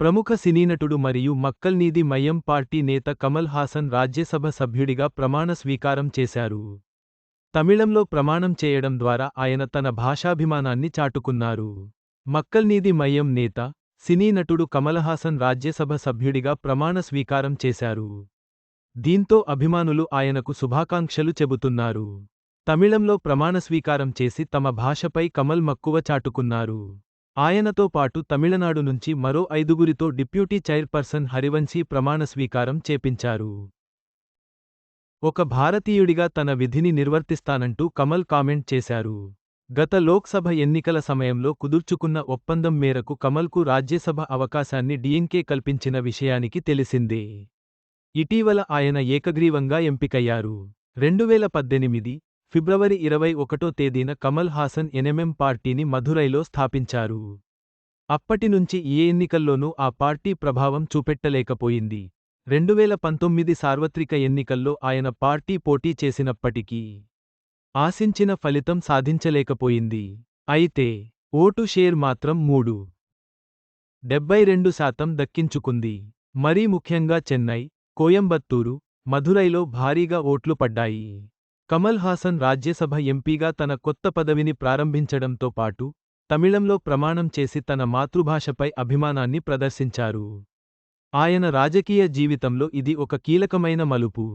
ప్రముఖ సినీనటుడు మరియు మక్కల్నీది మయం పార్టీ నేత కమల్ హాసన్ రాజ్యసభ సభ్యుడిగా ప్రమాణ స్వీకారం చేశారు. తమిళంలో ప్రమాణం చేయడం ద్వారా ఆయన తన భాషాభిమానాన్ని చాటుకున్నారు. మక్కల్నీది మయం నేత సినీనటుడు కమలహాసన్ రాజ్యసభ సభ్యుడిగా ప్రమాణ స్వీకారం చేశారు. దీంతో అభిమానులు ఆయనకు శుభాకాంక్షలు చెబుతున్నారు. తమిళంలో ప్రమాణ స్వీకారం చేసి తమ భాషపై కమల్ మక్కువ చాటుకున్నారు. ఆయనతో పాటు తమిళనాడు నుంచి మరో ఐదుగురితో డిప్యూటీ చైర్పర్సన్ హరివంశీ ప్రమాణ స్వీకారం చేపించారు. ఒక భారతీయుడిగా తన విధిని నిర్వర్తిస్తానంటూ కమల్ కామెంట్ చేశారు. గత లోక్సభ ఎన్నికల సమయంలో కుదుర్చుకున్న ఒప్పందం మేరకు కమల్కు రాజ్యసభ అవకాశాన్ని డిఎంకే కల్పించిన విషయానికి తెలిసిందే. ఇటీవల ఆయన ఏకగ్రీవంగా ఎంపికయ్యారు. రెండువేల పద్దెనిమిది ఫిబ్రవరి ఇరవై ఒకటో తేదీన కమల్ హాసన్ ఎన్ఎంఎం పార్టీని మధురైలో స్థాపించారు. అప్పటినుంచి ఏ ఎన్నికల్లోనూ ఆ పార్టీ ప్రభావం చూపెట్టలేకపోయింది. రెండువేల పంతొమ్మిది సార్వత్రిక ఎన్నికల్లో ఆయన పార్టీ పోటీ చేసినప్పటికీ ఆశించిన ఫలితం సాధించలేకపోయింది. అయితే ఓటు షేర్ మాత్రం మూడు డెబ్బై రెండు శాతం దక్కించుకుంది. మరీ ముఖ్యంగా చెన్నై కోయంబత్తూరు మధురైలో భారీగా ఓట్లు పడ్డాయి. కమల్ హాసన్ రాజ్యసభ ఎంపీగా తన కొత్త పదవిని ప్రారంభించడంతో పాటు తమిళంలో ప్రమాణం చేసి తన మాతృభాషపై అభిమానాన్ని ప్రదర్శించారు. ఆయన రాజకీయ జీవితంలో ఇది ఒక కీలకమైన మలుపు.